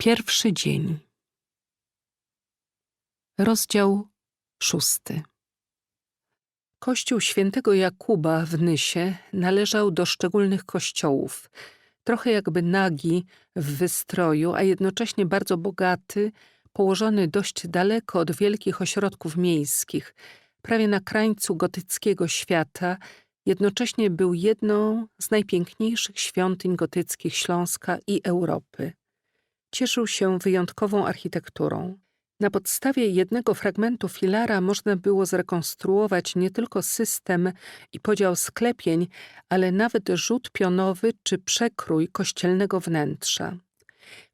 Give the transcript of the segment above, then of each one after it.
Pierwszy dzień. Rozdział szósty. Kościół świętego Jakuba w Nysie należał do szczególnych kościołów, trochę jakby nagi w wystroju, a jednocześnie bardzo bogaty, położony dość daleko od wielkich ośrodków miejskich, prawie na krańcu gotyckiego świata, jednocześnie był jedną z najpiękniejszych świątyń gotyckich Śląska i Europy. Cieszył się wyjątkową architekturą. Na podstawie jednego fragmentu filara można było zrekonstruować nie tylko system i podział sklepień, ale nawet rzut pionowy czy przekrój kościelnego wnętrza.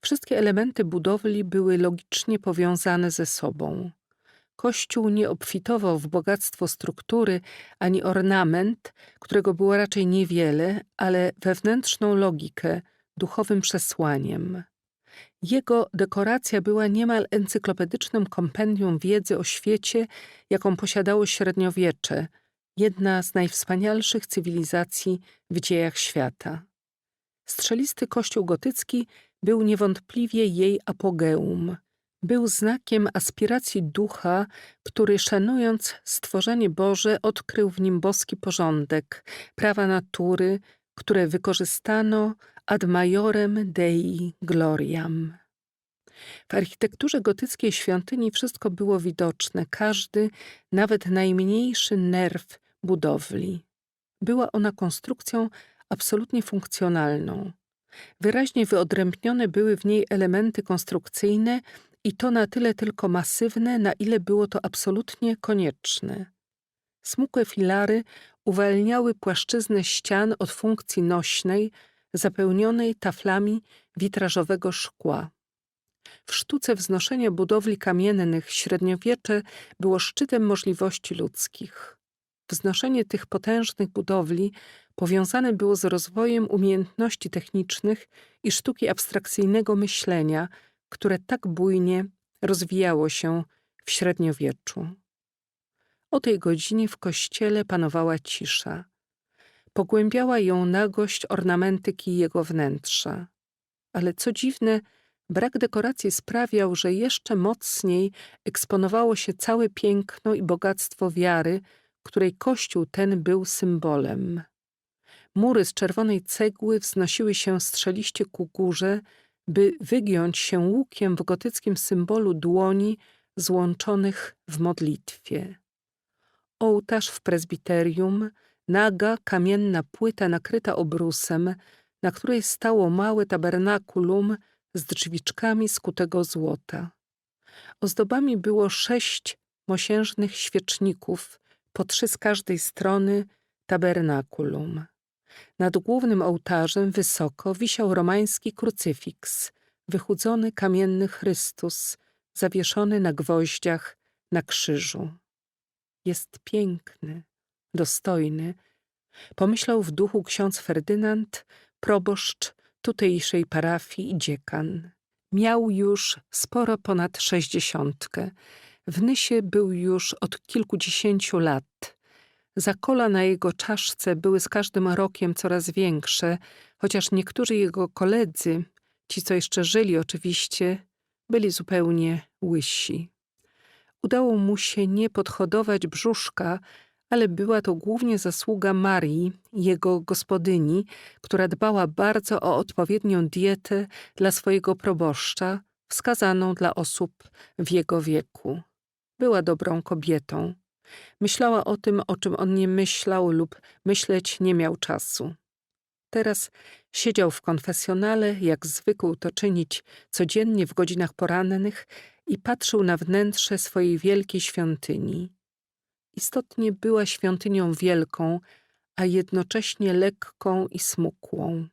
Wszystkie elementy budowli były logicznie powiązane ze sobą. Kościół nie obfitował w bogactwo struktury ani ornament, którego było raczej niewiele, ale wewnętrzną logikę, duchowym przesłaniem. Jego dekoracja była niemal encyklopedycznym kompendium wiedzy o świecie, jaką posiadało średniowiecze, jedna z najwspanialszych cywilizacji w dziejach świata. Strzelisty kościół gotycki był niewątpliwie jej apogeum. Był znakiem aspiracji ducha, który szanując stworzenie Boże odkrył w nim boski porządek, prawa natury, które wykorzystano ad majorem Dei gloriam. W architekturze gotyckiej świątyni wszystko było widoczne, każdy, nawet najmniejszy nerw budowli. Była ona konstrukcją absolutnie funkcjonalną. Wyraźnie wyodrębnione były w niej elementy konstrukcyjne i to na tyle tylko masywne, na ile było to absolutnie konieczne. Smukłe filary uwalniały płaszczyznę ścian od funkcji nośnej, zapełnionej taflami witrażowego szkła. W sztuce wznoszenia budowli kamiennych średniowiecze było szczytem możliwości ludzkich. Wznoszenie tych potężnych budowli powiązane było z rozwojem umiejętności technicznych i sztuki abstrakcyjnego myślenia, które tak bujnie rozwijało się w średniowieczu. O tej godzinie w kościele panowała cisza. Pogłębiała ją nagość ornamentyki jego wnętrza. Ale co dziwne, brak dekoracji sprawiał, że jeszcze mocniej eksponowało się całe piękno i bogactwo wiary, której kościół ten był symbolem. Mury z czerwonej cegły wznosiły się strzeliście ku górze, by wygiąć się łukiem w gotyckim symbolu dłoni złączonych w modlitwie. Ołtarz w prezbiterium, naga kamienna płyta nakryta obrusem, na której stało małe tabernakulum z drzwiczkami skutego złota. Ozdobami było sześć mosiężnych świeczników, po trzy z każdej strony tabernakulum. Nad głównym ołtarzem wysoko wisiał romański krucyfiks, wychudzony kamienny Chrystus, zawieszony na gwoździach na krzyżu. Jest piękny, dostojny, pomyślał w duchu ksiądz Ferdynand, proboszcz tutejszej parafii i dziekan. Miał już sporo ponad sześćdziesiątkę. W Nysie był już od kilkudziesięciu lat. Zakola na jego czaszce były z każdym rokiem coraz większe, chociaż niektórzy jego koledzy, ci co jeszcze żyli oczywiście, byli zupełnie łysi. Udało mu się nie podhodować brzuszka, ale była to głównie zasługa Marii, jego gospodyni, która dbała bardzo o odpowiednią dietę dla swojego proboszcza, wskazaną dla osób w jego wieku. Była dobrą kobietą. Myślała o tym, o czym on nie myślał lub myśleć nie miał czasu. Teraz siedział w konfesjonale, jak zwykł to czynić codziennie w godzinach porannych i patrzył na wnętrze swojej wielkiej świątyni. Istotnie była świątynią wielką, a jednocześnie lekką i smukłą.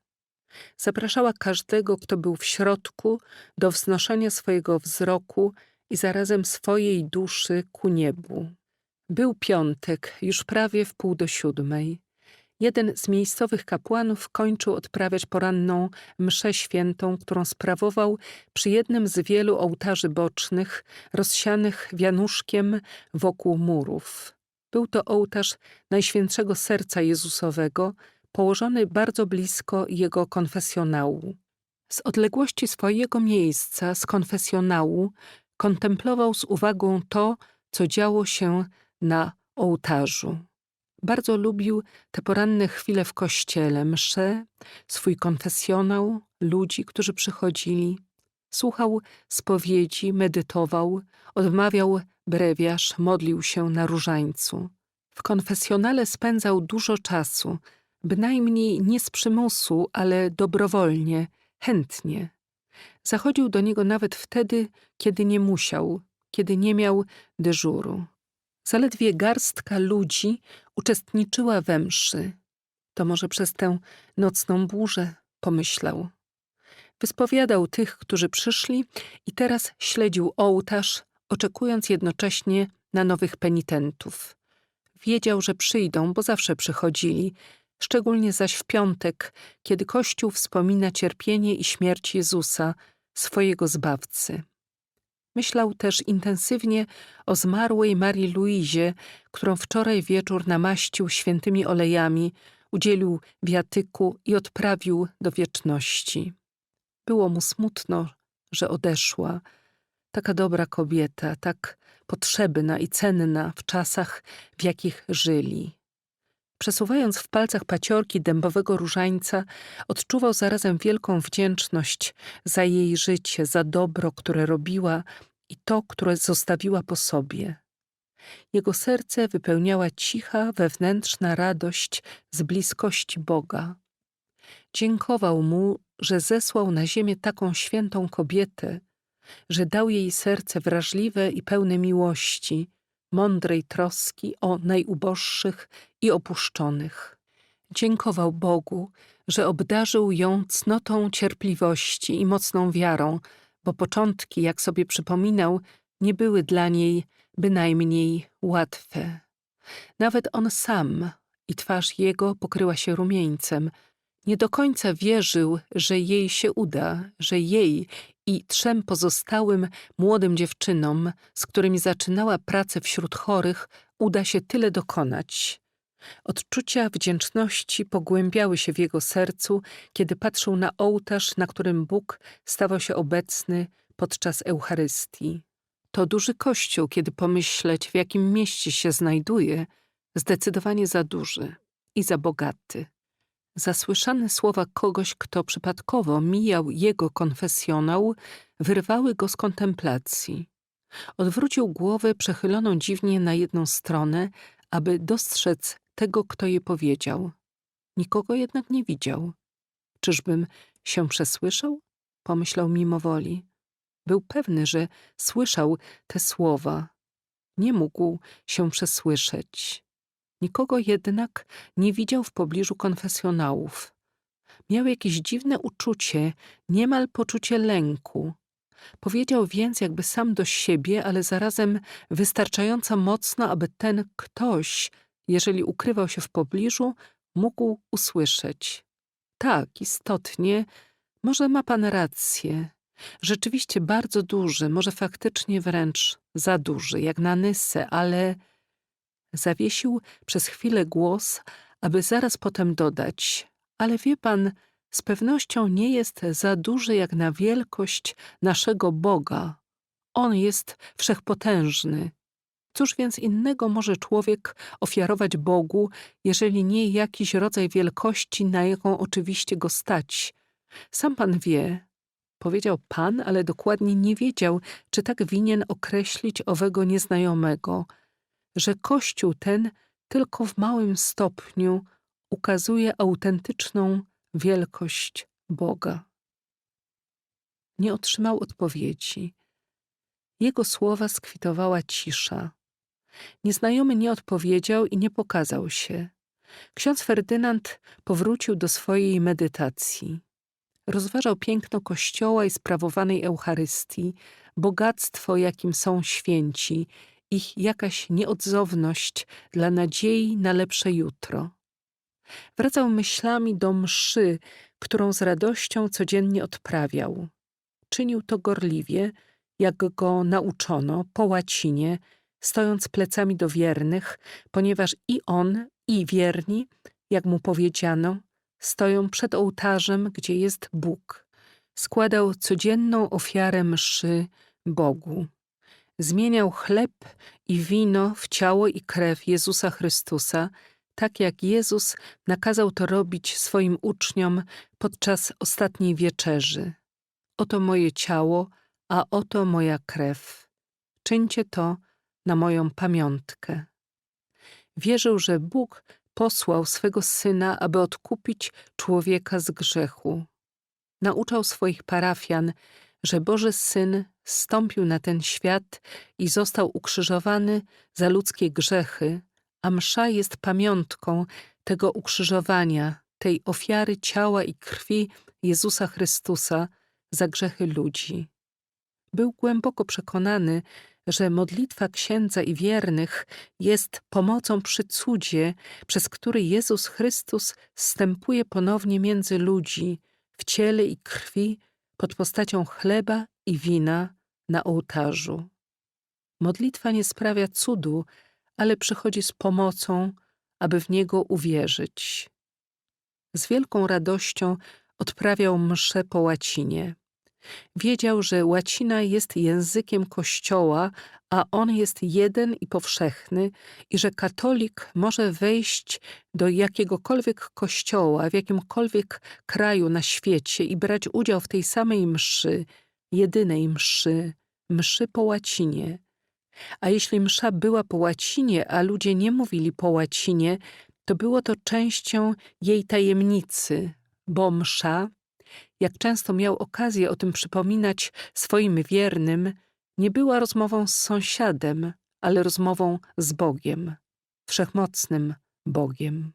Zapraszała każdego, kto był w środku, do wznoszenia swojego wzroku i zarazem swojej duszy ku niebu. Był piątek, już prawie w pół do siódmej. Jeden z miejscowych kapłanów kończył odprawiać poranną mszę świętą, którą sprawował przy jednym z wielu ołtarzy bocznych, rozsianych wianuszkiem wokół murów. Był to ołtarz Najświętszego Serca Jezusowego, położony bardzo blisko jego konfesjonału. Z odległości swojego miejsca, z konfesjonału, kontemplował z uwagą to, co działo się na ołtarzu. Bardzo lubił te poranne chwile w kościele, msze, swój konfesjonał, ludzi, którzy przychodzili. Słuchał spowiedzi, medytował, odmawiał brewiarz, modlił się na różańcu. W konfesjonale spędzał dużo czasu, bynajmniej nie z przymusu, ale dobrowolnie, chętnie. Zachodził do niego nawet wtedy, kiedy nie musiał, kiedy nie miał dyżuru. Zaledwie garstka ludzi uczestniczyła we mszy. To może przez tę nocną burzę, pomyślał. Wyspowiadał tych, którzy przyszli i teraz śledził ołtarz, oczekując jednocześnie na nowych penitentów. Wiedział, że przyjdą, bo zawsze przychodzili, szczególnie zaś w piątek, kiedy Kościół wspomina cierpienie i śmierć Jezusa, swojego Zbawcy. Myślał też intensywnie o zmarłej Marii Luizie, którą wczoraj wieczór namaścił świętymi olejami, udzielił wiatyku i odprawił do wieczności. Było mu smutno, że odeszła. Taka dobra kobieta, tak potrzebna i cenna w czasach, w jakich żyli. Przesuwając w palcach paciorki dębowego różańca, odczuwał zarazem wielką wdzięczność za jej życie, za dobro, które robiła i to, które zostawiła po sobie. Jego serce wypełniała cicha, wewnętrzna radość z bliskości Boga. Dziękował mu, że zesłał na ziemię taką świętą kobietę, że dał jej serce wrażliwe i pełne miłości, mądrej troski o najuboższych i opuszczonych. Dziękował Bogu, że obdarzył ją cnotą cierpliwości i mocną wiarą, bo początki, jak sobie przypominał, nie były dla niej bynajmniej łatwe. Nawet on sam i twarz jego pokryła się rumieńcem. Nie do końca wierzył, że jej się uda, że jej i trzem pozostałym młodym dziewczynom, z którymi zaczynała pracę wśród chorych, uda się tyle dokonać. Odczucia wdzięczności pogłębiały się w jego sercu, kiedy patrzył na ołtarz, na którym Bóg stawał się obecny podczas Eucharystii. To duży kościół, kiedy pomyśleć, w jakim mieście się znajduje, zdecydowanie za duży i za bogaty. Zasłyszane słowa kogoś, kto przypadkowo mijał jego konfesjonał, wyrwały go z kontemplacji. Odwrócił głowę przechyloną dziwnie na jedną stronę, aby dostrzec tego, kto je powiedział. Nikogo jednak nie widział. Czyżbym się przesłyszał? Pomyślał mimowoli. Był pewny, że słyszał te słowa. Nie mógł się przesłyszeć. Nikogo jednak nie widział w pobliżu konfesjonałów. Miał jakieś dziwne uczucie, niemal poczucie lęku. Powiedział więc jakby sam do siebie, ale zarazem wystarczająco mocno, aby ten ktoś, jeżeli ukrywał się w pobliżu, mógł usłyszeć. Tak, istotnie, może ma pan rację. Rzeczywiście bardzo duży, może faktycznie wręcz za duży, jak na Nysę, ale zawiesił przez chwilę głos, aby zaraz potem dodać. Ale wie pan, z pewnością nie jest za duży jak na wielkość naszego Boga. On jest wszechpotężny. Cóż więc innego może człowiek ofiarować Bogu, jeżeli nie jakiś rodzaj wielkości, na jaką oczywiście go stać? Sam pan wie, powiedział pan, ale dokładnie nie wiedział, czy tak winien określić owego nieznajomego, że Kościół ten tylko w małym stopniu ukazuje autentyczną wielkość Boga. Nie otrzymał odpowiedzi. Jego słowa skwitowała cisza. Nieznajomy nie odpowiedział i nie pokazał się. Ksiądz Ferdynand powrócił do swojej medytacji. Rozważał piękno Kościoła i sprawowanej Eucharystii, bogactwo, jakim są święci, ich jakaś nieodzowność dla nadziei na lepsze jutro. Wracał myślami do mszy, którą z radością codziennie odprawiał. Czynił to gorliwie, jak go nauczono, po łacinie, stojąc plecami do wiernych, ponieważ i on, i wierni, jak mu powiedziano, stoją przed ołtarzem, gdzie jest Bóg. składał codzienną ofiarę mszy Bogu. Zmieniał chleb i wino w ciało i krew Jezusa Chrystusa, tak jak Jezus nakazał to robić swoim uczniom podczas ostatniej wieczerzy. Oto moje ciało, a oto moja krew. Czyńcie to na moją pamiątkę. Wierzył, że Bóg posłał swego syna, aby odkupić człowieka z grzechu. Nauczał swoich parafian, że Boży Syn stąpił na ten świat i został ukrzyżowany za ludzkie grzechy, a msza jest pamiątką tego ukrzyżowania, tej ofiary ciała i krwi Jezusa Chrystusa za grzechy ludzi. Był głęboko przekonany, że modlitwa księdza i wiernych jest pomocą przy cudzie, przez który Jezus Chrystus wstępuje ponownie między ludzi w ciele i krwi pod postacią chleba i wina na ołtarzu. Modlitwa nie sprawia cudu, ale przychodzi z pomocą, aby w niego uwierzyć. Z wielką radością odprawiał mszę po łacinie. Wiedział, że łacina jest językiem Kościoła, a on jest jeden i powszechny, i że katolik może wejść do jakiegokolwiek kościoła, w jakimkolwiek kraju na świecie i brać udział w tej samej mszy, jedynej mszy, mszy po łacinie. A jeśli msza była po łacinie, a ludzie nie mówili po łacinie, to było to częścią jej tajemnicy, bo msza jak często miał okazję o tym przypominać swoim wiernym, nie była rozmową z sąsiadem, ale rozmową z Bogiem, wszechmocnym Bogiem.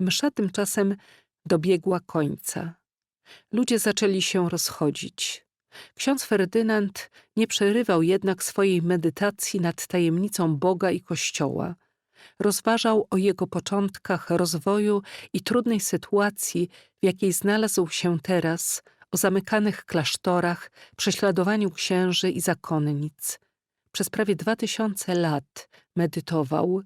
Msza tymczasem dobiegła końca. Ludzie zaczęli się rozchodzić. Ksiądz Ferdynand nie przerywał jednak swojej medytacji nad tajemnicą Boga i Kościoła – rozważał o jego początkach rozwoju i trudnej sytuacji, w jakiej znalazł się teraz, o zamykanych klasztorach, prześladowaniu księży i zakonnic. Przez prawie dwa tysiące lat medytował.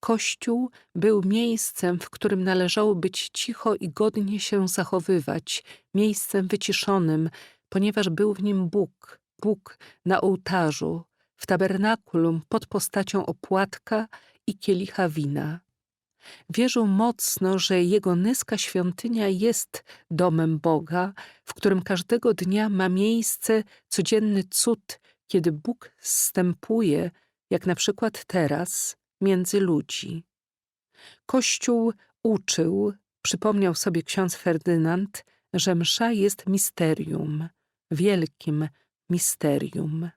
Kościół był miejscem, w którym należało być cicho i godnie się zachowywać, miejscem wyciszonym, ponieważ był w nim Bóg, Bóg na ołtarzu, w tabernakulum pod postacią opłatka i kielicha wina. Wierzył mocno, że jego nyska świątynia jest domem Boga, w którym każdego dnia ma miejsce codzienny cud, kiedy Bóg zstępuje, jak na przykład teraz, między ludzi. Kościół uczył, przypomniał sobie ksiądz Ferdynand, że msza jest misterium, wielkim misterium.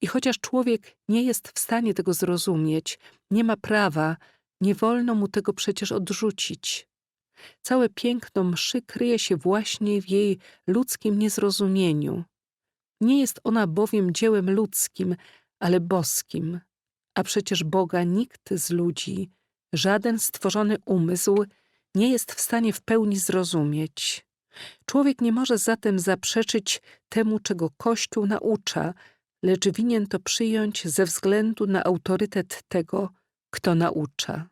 I chociaż człowiek nie jest w stanie tego zrozumieć, nie ma prawa, nie wolno mu tego przecież odrzucić. Całe piękno mszy kryje się właśnie w jej ludzkim niezrozumieniu. Nie jest ona bowiem dziełem ludzkim, ale boskim, a przecież Boga nikt z ludzi, żaden stworzony umysł nie jest w stanie w pełni zrozumieć. Człowiek nie może zatem zaprzeczyć temu, czego Kościół naucza, lecz winien to przyjąć ze względu na autorytet tego, kto naucza.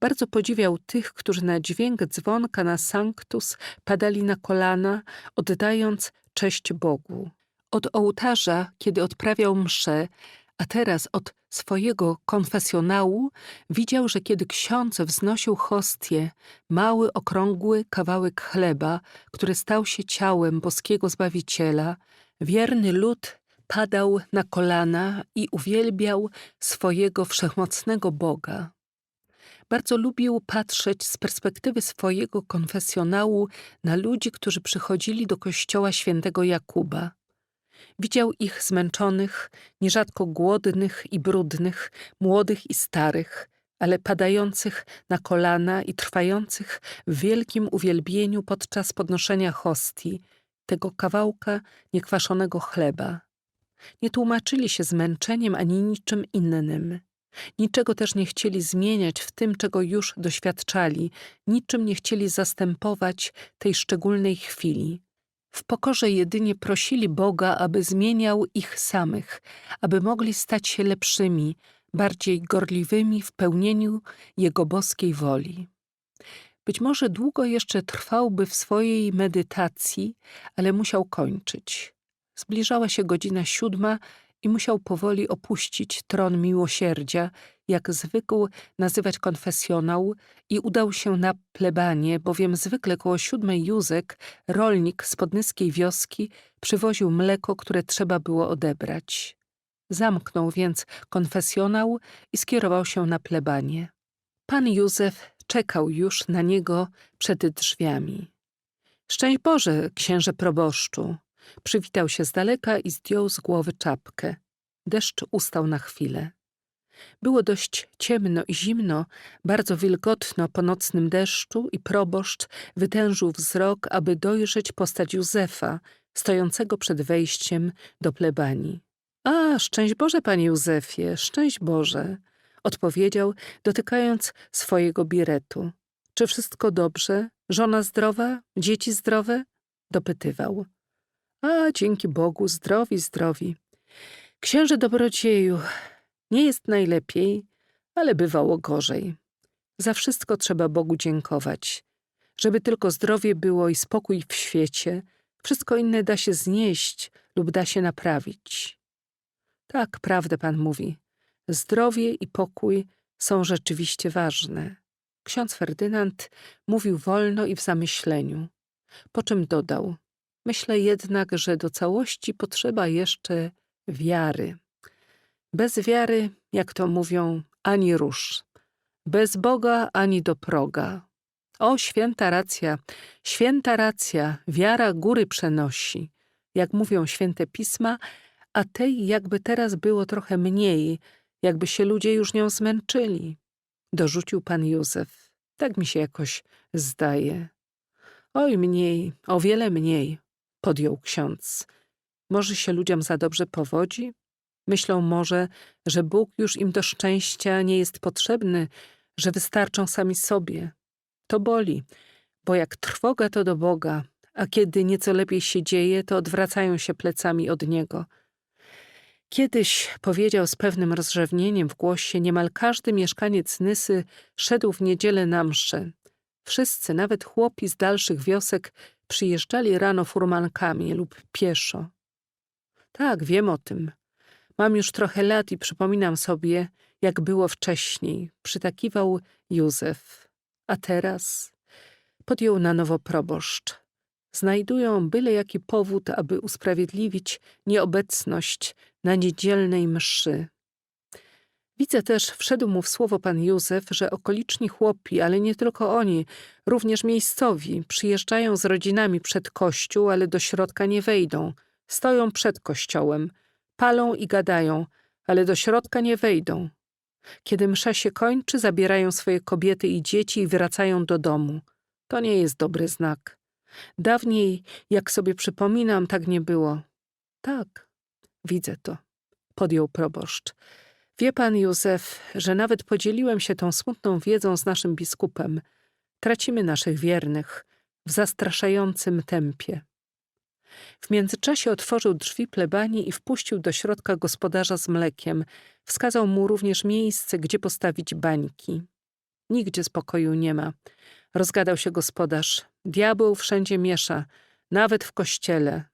Bardzo podziwiał tych, którzy na dźwięk dzwonka na Sanctus padali na kolana, oddając cześć Bogu. Od ołtarza, kiedy odprawiał mszę, a teraz od swojego konfesjonału, widział, że kiedy ksiądz wznosił hostię, mały, okrągły kawałek chleba, który stał się ciałem boskiego Zbawiciela, wierny lud padał na kolana i uwielbiał swojego wszechmocnego Boga. Bardzo lubił patrzeć z perspektywy swojego konfesjonału na ludzi, którzy przychodzili do kościoła świętego Jakuba. Widział ich zmęczonych, nierzadko głodnych i brudnych, młodych i starych, ale padających na kolana i trwających w wielkim uwielbieniu podczas podnoszenia hostii, tego kawałka niekwaszonego chleba. Nie tłumaczyli się zmęczeniem ani niczym innym. Niczego też nie chcieli zmieniać w tym, czego już doświadczali, niczym nie chcieli zastępować tej szczególnej chwili. W pokorze jedynie prosili Boga, aby zmieniał ich samych, aby mogli stać się lepszymi, bardziej gorliwymi w pełnieniu Jego boskiej woli. Być może długo jeszcze trwałby w swojej medytacji, ale musiał kończyć. Zbliżała się godzina siódma i musiał powoli opuścić tron miłosierdzia, jak zwykł nazywać konfesjonał, i udał się na plebanie, bowiem zwykle koło siódmej Józek, rolnik z podnyskiej wioski, przywoził mleko, które trzeba było odebrać. Zamknął więc konfesjonał i skierował się na plebanie. Pan Józef czekał już na niego przed drzwiami. Szczęść Boże, księże proboszczu! Przywitał się z daleka i zdjął z głowy czapkę. Deszcz ustał na chwilę. Było dość ciemno i zimno, bardzo wilgotno po nocnym deszczu i proboszcz wytężył wzrok, aby dojrzeć postać Józefa, stojącego przed wejściem do plebanii. A, szczęść Boże, panie Józefie, szczęść Boże, odpowiedział, dotykając swojego biretu. Czy wszystko dobrze? Żona zdrowa? Dzieci zdrowe? Dopytywał. A, dzięki Bogu, zdrowi, zdrowi. Księże dobrodzieju, nie jest najlepiej, ale bywało gorzej. Za wszystko trzeba Bogu dziękować. Żeby tylko zdrowie było i spokój w świecie, wszystko inne da się znieść lub da się naprawić. Tak, prawdę pan mówi. Zdrowie i pokój są rzeczywiście ważne. Ksiądz Ferdynand mówił wolno i w zamyśleniu, po czym dodał: Myślę jednak, że do całości potrzeba jeszcze wiary. Bez wiary, jak to mówią, ani rusz. Bez Boga ani do proga. O, święta racja, święta racja, wiara góry przenosi. Jak mówią święte pisma, a tej jakby teraz było trochę mniej, jakby się ludzie już nią zmęczyli. Dorzucił pan Józef. Tak mi się jakoś zdaje. Oj, mniej, o wiele mniej, podjął ksiądz. Może się ludziom za dobrze powodzi? Myślą może, że Bóg już im do szczęścia nie jest potrzebny, że wystarczą sami sobie. To boli, bo jak trwoga to do Boga, a kiedy nieco lepiej się dzieje, to odwracają się plecami od Niego. Kiedyś powiedział z pewnym rozrzewnieniem w głosie, niemal każdy mieszkaniec Nysy szedł w niedzielę na mszę. Wszyscy, nawet chłopi z dalszych wiosek, przyjeżdżali rano furmankami lub pieszo. Tak, wiem o tym. Mam już trochę lat i przypominam sobie, jak było wcześniej. Przytakiwał Józef. A teraz podjął na nowo proboszcz. Znajdują byle jaki powód, aby usprawiedliwić nieobecność na niedzielnej mszy. Widzę też, wszedł mu w słowo pan Józef, że okoliczni chłopi, ale nie tylko oni, również miejscowi, przyjeżdżają z rodzinami przed kościół, ale do środka nie wejdą. Stoją przed kościołem, palą i gadają, ale do środka nie wejdą. Kiedy msza się kończy, zabierają swoje kobiety i dzieci i wracają do domu. To nie jest dobry znak. Dawniej, jak sobie przypominam, tak nie było. Tak, widzę to, podjął proboszcz. Wie pan, Józef, że nawet podzieliłem się tą smutną wiedzą z naszym biskupem. Tracimy naszych wiernych w zastraszającym tempie. W międzyczasie otworzył drzwi plebanii i wpuścił do środka gospodarza z mlekiem. Wskazał mu również miejsce, gdzie postawić bańki. Nigdzie spokoju nie ma. Rozgadał się gospodarz. Diabeł wszędzie miesza, nawet w kościele.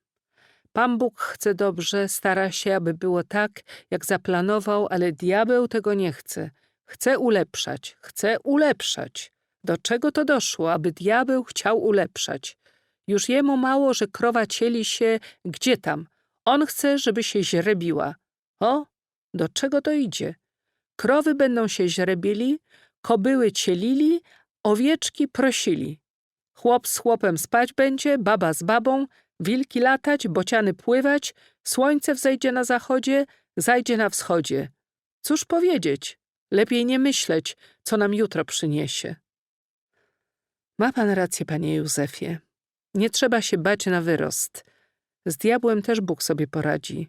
Pan Bóg chce dobrze, stara się, aby było tak, jak zaplanował, ale diabeł tego nie chce. Chce ulepszać, chce ulepszać. Do czego to doszło, aby diabeł chciał ulepszać? Już jemu mało, że krowa cieli się gdzie tam. On chce, żeby się źrebiła. O, do czego to idzie? Krowy będą się źrebili, kobyły cielili, owieczki prosili. Chłop z chłopem spać będzie, baba z babą, wilki latać, bociany pływać, słońce wzejdzie na zachodzie, zajdzie na wschodzie. Cóż powiedzieć? Lepiej nie myśleć, co nam jutro przyniesie. Ma pan rację, panie Józefie. Nie trzeba się bać na wyrost. Z diabłem też Bóg sobie poradzi.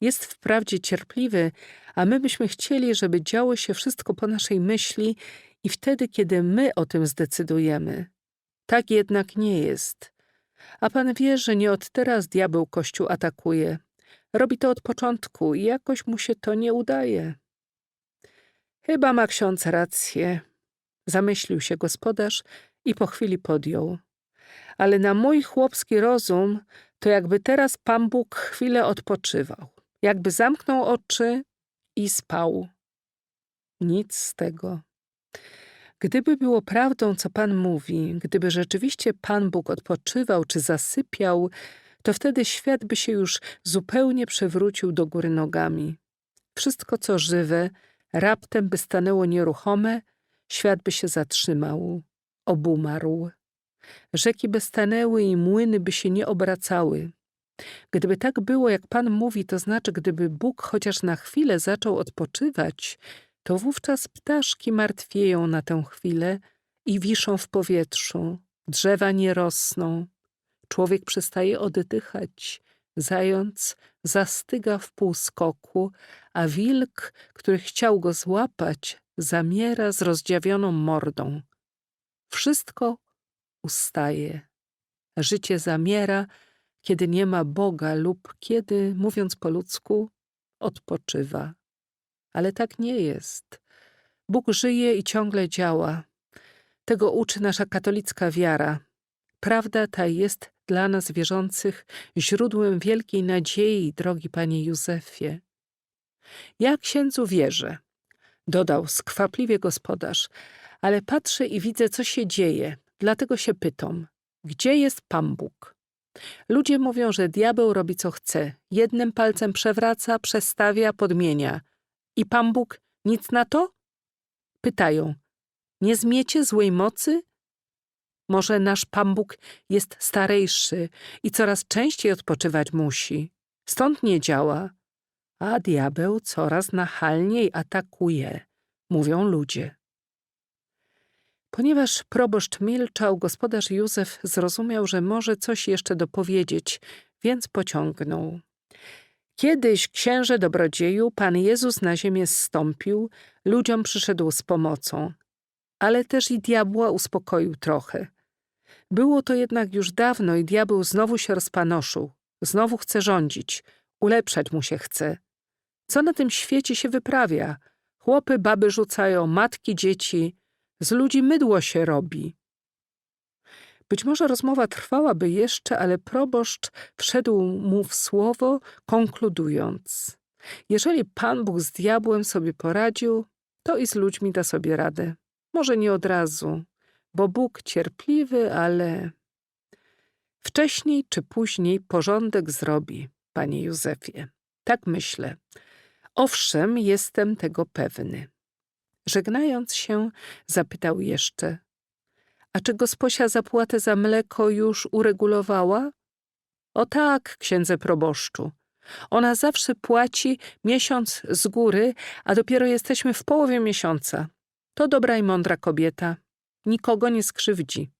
Jest wprawdzie cierpliwy, a my byśmy chcieli, żeby działo się wszystko po naszej myśli i wtedy, kiedy my o tym zdecydujemy. Tak jednak nie jest. A pan wie, że nie od teraz diabeł Kościół atakuje. Robi to od początku i jakoś mu się to nie udaje. Chyba ma ksiądz rację. Zamyślił się gospodarz I po chwili podjął. Ale na mój chłopski rozum, to jakby teraz Pan Bóg chwilę odpoczywał. Jakby zamknął oczy i spał. Nic z tego. Gdyby było prawdą, co Pan mówi, gdyby rzeczywiście Pan Bóg odpoczywał czy zasypiał, to wtedy świat by się już zupełnie przewrócił do góry nogami. Wszystko, co żywe, raptem by stanęło nieruchome, świat by się zatrzymał, obumarł. Rzeki by stanęły i młyny by się nie obracały. Gdyby tak było, jak Pan mówi, to znaczy, gdyby Bóg chociaż na chwilę zaczął odpoczywać, to wówczas ptaszki martwieją na tę chwilę i wiszą w powietrzu, drzewa nie rosną, człowiek przestaje oddychać, zając zastyga w półskoku, a wilk, który chciał go złapać, zamiera z rozdziawioną mordą. Wszystko ustaje. Życie zamiera, kiedy nie ma Boga lub kiedy, mówiąc po ludzku, odpoczywa. Ale tak nie jest. Bóg żyje i ciągle działa. Tego uczy nasza katolicka wiara. Prawda ta jest dla nas wierzących źródłem wielkiej nadziei, drogi panie Józefie. Ja księdzu wierzę, dodał skwapliwie gospodarz, ale patrzę i widzę, co się dzieje, dlatego się pytam, gdzie jest Pan Bóg? Ludzie mówią, że diabeł robi co chce, jednym palcem przewraca, przestawia, podmienia. I Pan Bóg nic na to? Pytają, nie zmiecie złej mocy? Może nasz Pan Bóg jest starejszy i coraz częściej odpoczywać musi. Stąd nie działa. A diabeł coraz nachalniej atakuje, mówią ludzie. Ponieważ proboszcz milczał, gospodarz Józef zrozumiał, że może coś jeszcze dopowiedzieć, więc pociągnął. Kiedyś, księże dobrodzieju, Pan Jezus na ziemię zstąpił, ludziom przyszedł z pomocą, ale też i diabła uspokoił trochę. Było to jednak już dawno i diabeł znowu się rozpanoszył, znowu chce rządzić, ulepszać mu się chce. Co na tym świecie się wyprawia? Chłopy, baby rzucają, matki, dzieci, z ludzi mydło się robi. Być może rozmowa trwałaby jeszcze, ale proboszcz wszedł mu w słowo, konkludując. Jeżeli Pan Bóg z diabłem sobie poradził, to i z ludźmi da sobie radę. Może nie od razu, bo Bóg cierpliwy, ale wcześniej czy później porządek zrobi, panie Józefie. Tak myślę. Owszem, jestem tego pewny. Żegnając się, zapytał jeszcze: A czy gosposia zapłatę za mleko już uregulowała? O tak, księdze proboszczu. Ona zawsze płaci miesiąc z góry, a dopiero jesteśmy w połowie miesiąca. To dobra i mądra kobieta. Nikogo nie skrzywdzi.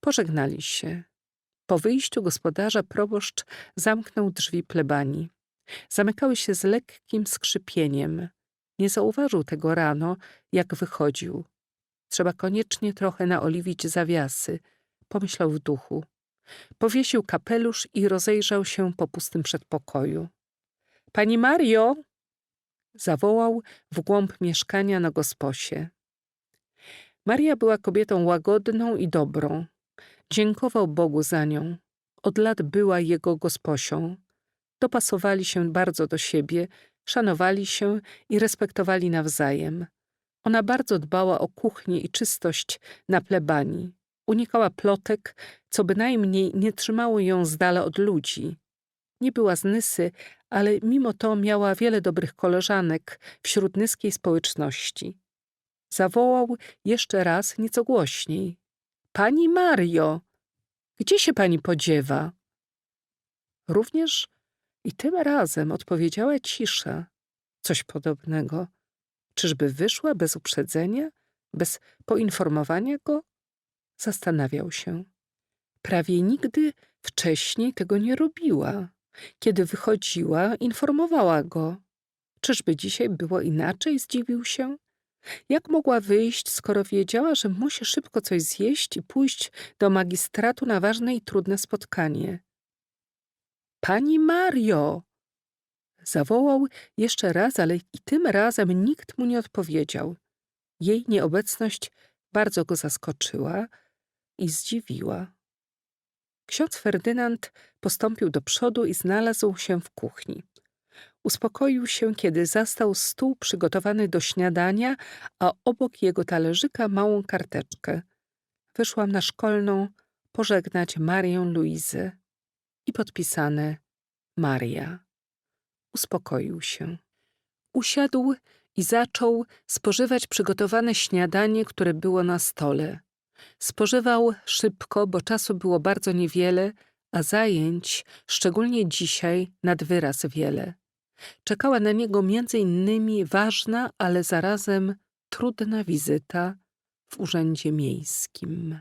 Pożegnali się. Po wyjściu gospodarza proboszcz zamknął drzwi plebanii. Zamykały się z lekkim skrzypieniem. Nie zauważył tego rano, jak wychodził. Trzeba koniecznie trochę naoliwić zawiasy, pomyślał w duchu. Powiesił kapelusz i rozejrzał się po pustym przedpokoju. Pani Mario! zawołał w głąb mieszkania na gosposie. Maria była kobietą łagodną i dobrą. Dziękował Bogu za nią. Od lat była jego gosposią. Dopasowali się bardzo do siebie, szanowali się i respektowali nawzajem. Ona bardzo dbała o kuchnię i czystość na plebanii. Unikała plotek, co bynajmniej nie trzymało ją z dala od ludzi. Nie była z Nysy, ale mimo to miała wiele dobrych koleżanek wśród nyskiej społeczności. Zawołał jeszcze raz nieco głośniej. Pani Mario, gdzie się pani podziewa? Również i tym razem odpowiedziała cisza. Coś podobnego. Czyżby wyszła bez uprzedzenia, bez poinformowania go? Zastanawiał się. Prawie nigdy wcześniej tego nie robiła. Kiedy wychodziła, informowała go. Czyżby dzisiaj było inaczej? Zdziwił się. Jak mogła wyjść, skoro wiedziała, że musi szybko coś zjeść i pójść do magistratu na ważne i trudne spotkanie? Pani Mario! Zawołał jeszcze raz, ale i tym razem nikt mu nie odpowiedział. Jej nieobecność bardzo go zaskoczyła i zdziwiła. Ksiądz Ferdynand postąpił do przodu i znalazł się w kuchni. Uspokoił się, kiedy zastał stół przygotowany do śniadania, a obok jego talerzyka małą karteczkę. Wyszłam na szkolną pożegnać Marię Luizę i podpisane Maria. Uspokoił się. Usiadł i zaczął spożywać przygotowane śniadanie, które było na stole. Spożywał szybko, bo czasu było bardzo niewiele, a zajęć, szczególnie dzisiaj, nad wyraz wiele. Czekała na niego między innymi ważna, ale zarazem trudna wizyta w urzędzie miejskim.